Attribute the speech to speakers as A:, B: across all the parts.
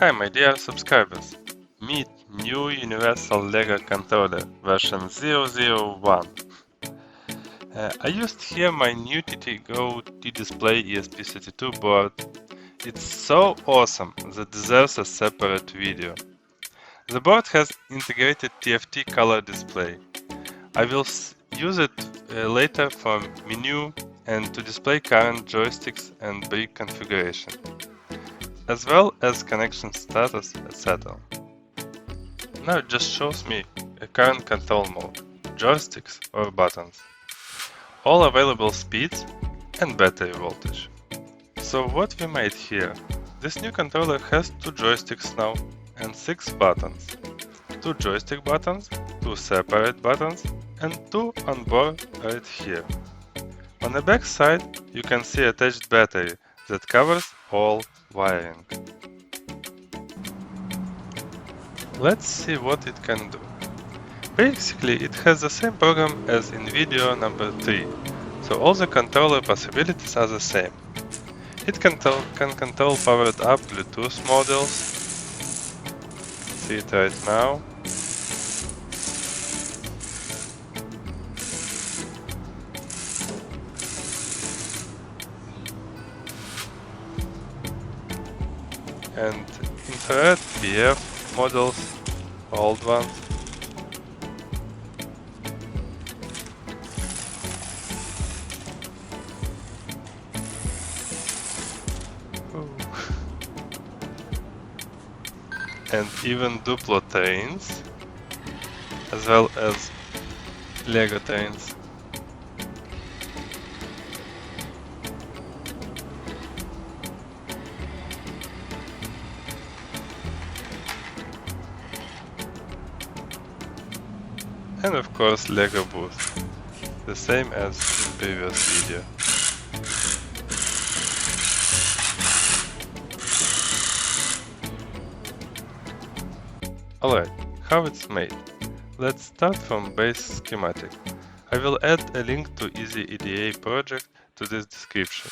A: Hi my dear subscribers! Meet new Universal LEGO controller version 001. Uh, I used here my new TTGO T-Display ESP32 board. It's so awesome that deserves a separate video. The board has integrated TFT color display. I will use it uh, later for menu and to display current joysticks and brick configuration as well as connection status, etc. Now it just shows me a current control mode, joysticks or buttons, all available speeds and battery voltage. So what we made here? This new controller has two joysticks now and six buttons. Two joystick buttons, two separate buttons and two on board right here. On the back side you can see attached battery that covers all wiring. Let's see what it can do. Basically, it has the same program as in video number 3, so all the controller possibilities are the same. It can, can control powered up Bluetooth modules, see it right now, and infrared PF models, old ones. and even Duplo trains, as well as Lego and of course Lego Boost, the same as in previous video. Alright, how it's made. Let's start from base schematic. I will add a link to Easy EDA project to this description.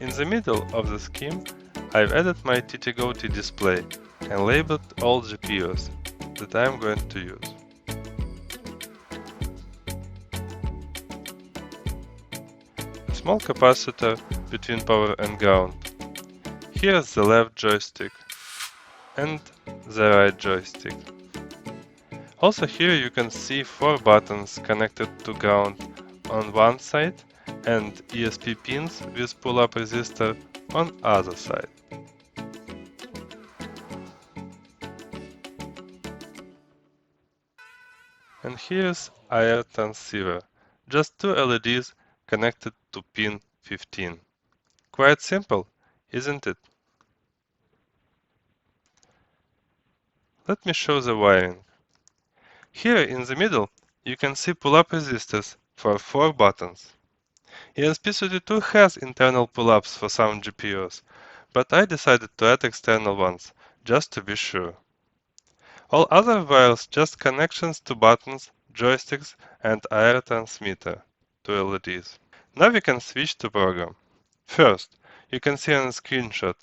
A: In the middle of the scheme, I've added my TTGO display and labeled all GPUs that I'm going to use. Small capacitor between power and ground. Here's the left joystick and the right joystick. Also here you can see four buttons connected to ground on one side and ESP pins with pull-up resistor on other side. And here's IR transceiver, just two LEDs connected to pin 15. Quite simple, isn't it? Let me show the wiring. Here in the middle you can see pull-up resistors for 4 buttons. ESP32 has internal pull-ups for some GPUs, but I decided to add external ones, just to be sure. All other wires just connections to buttons, joysticks and IR transmitter to LEDs. Now we can switch to program. First, you can see on the screenshot,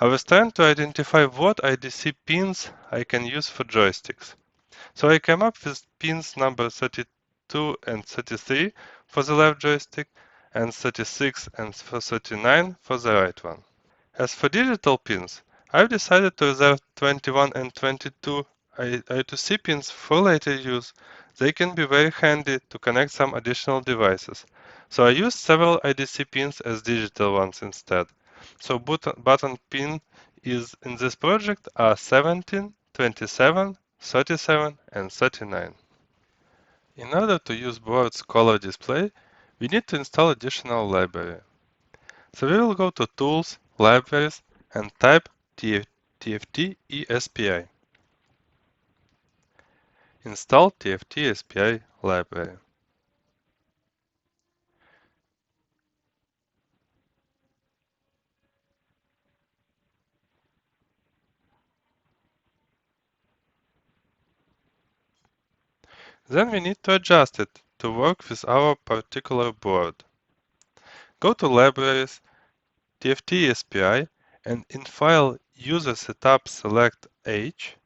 A: I was trying to identify what IDC pins I can use for joysticks. So I came up with pins number 32 and 33 for the left joystick and 36 and 39 for the right one. As for digital pins, I've decided to reserve 21 and 22 I2C pins for later use. They can be very handy to connect some additional devices, so I used several IDC pins as digital ones instead. So button pin is in this project are 17, 27, 37 and 39. In order to use board's color display, we need to install additional library. So we will go to Tools, Libraries and type TFT ESPI. Install TFT SPI library. Then we need to adjust it to work with our particular board. Go to Libraries, TFT SPI, and in File user setup select H.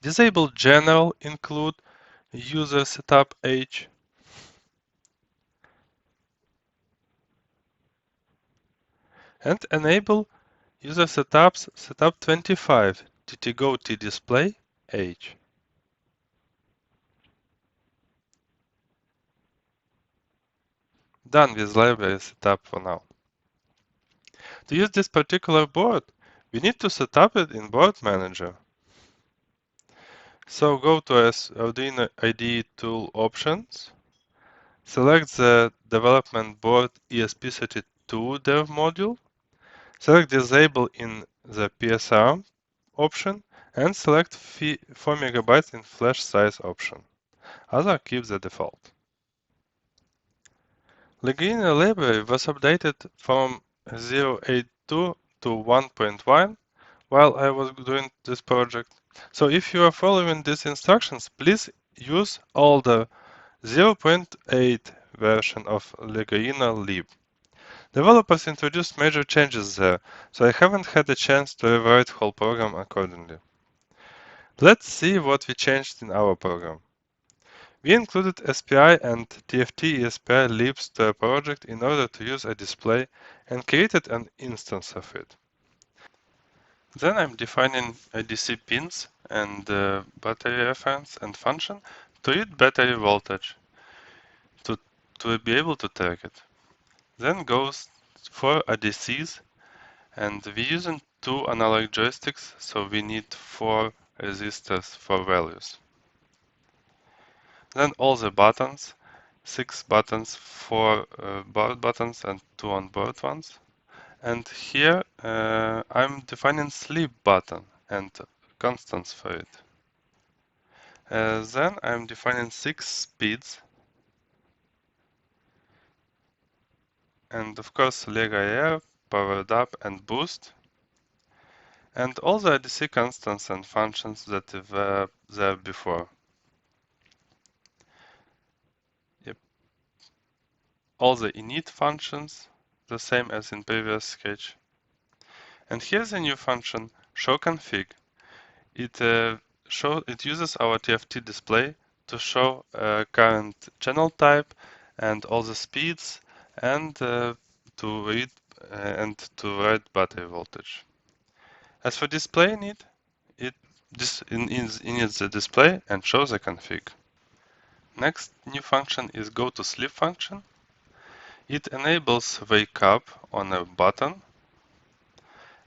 A: Disable general include user setup H. And enable user setups setup 25 ttgo display H. Done with library setup for now. To use this particular board, we need to set up it in Board Manager. So go to Arduino IDE tool options, select the development board ESP32 dev module, select disable in the PSR option and select 4 MB in flash size option. Other keep the default. Legaino library was updated from 0.82 to 1.1 while I was doing this project. So if you are following these instructions, please use all the 0.8 version of Legaino lib. Developers introduced major changes there, so I haven't had a chance to rewrite whole program accordingly. Let's see what we changed in our program. We included SPI and TFT ESPI libs to a project in order to use a display and created an instance of it. Then I'm defining ADC pins and uh, battery reference and function to read battery voltage to, to be able to track it. Then goes for ADCs and we're using two analog joysticks so we need four resistors for values. Then all the buttons, six buttons, four uh, board buttons and two on board ones. And here uh, I'm defining sleep button and constants for it. Uh, then I'm defining six speeds. And of course Air, powered up and boost. And all the ADC constants and functions that were there before. all the init functions, the same as in previous sketch. And here's a new function, showConfig. It, uh, show, it uses our TFT display to show uh, current channel type and all the speeds and uh, to read uh, and to write battery voltage. As for display init, it this in, in, inits the display and shows the config. Next new function is go to sleep function. It enables wake up on a button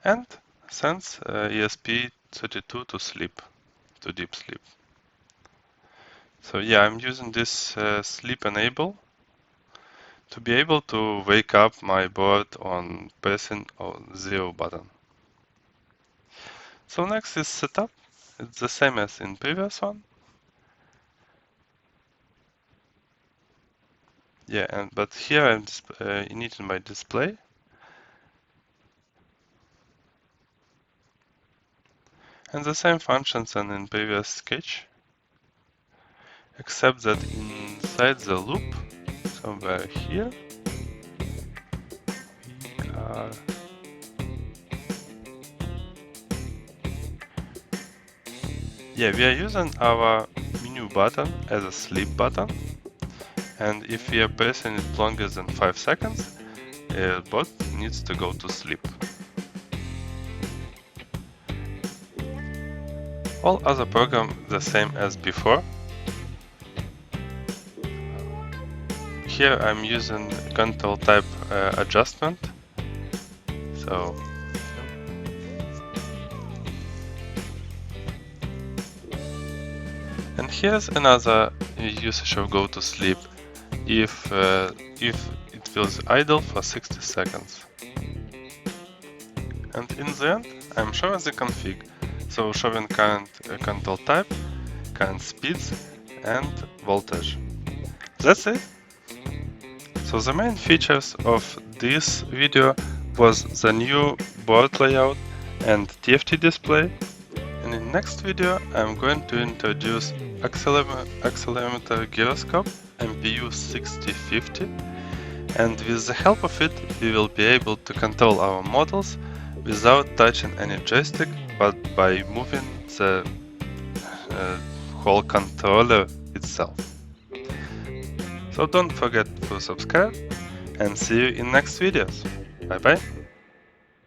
A: and sends uh, ESP32 to sleep, to deep sleep. So yeah, I'm using this uh, sleep enable to be able to wake up my board on pressing zero button. So next is setup. It's the same as in previous one. Yeah, and but here I'm uh, init my display. And the same functions than in previous sketch, except that inside the loop, somewhere here, are yeah, we are using our menu button as a sleep button and if we are pressing it longer than 5 seconds, uh, bot needs to go to sleep. All other program the same as before. Here I'm using control type uh, adjustment. So and here's another usage of go to sleep if, uh, if it feels idle for 60 seconds. And in the end, I'm showing the config, so showing current uh, control type, current speeds, and voltage. That's it. So the main features of this video was the new board layout and TFT display. And in the next video I'm going to introduce accelerometer gyroscope MPU 6050 and with the help of it we will be able to control our models without touching any joystick but by moving the uh, whole controller itself. So don't forget to subscribe and see you in next videos. Bye bye.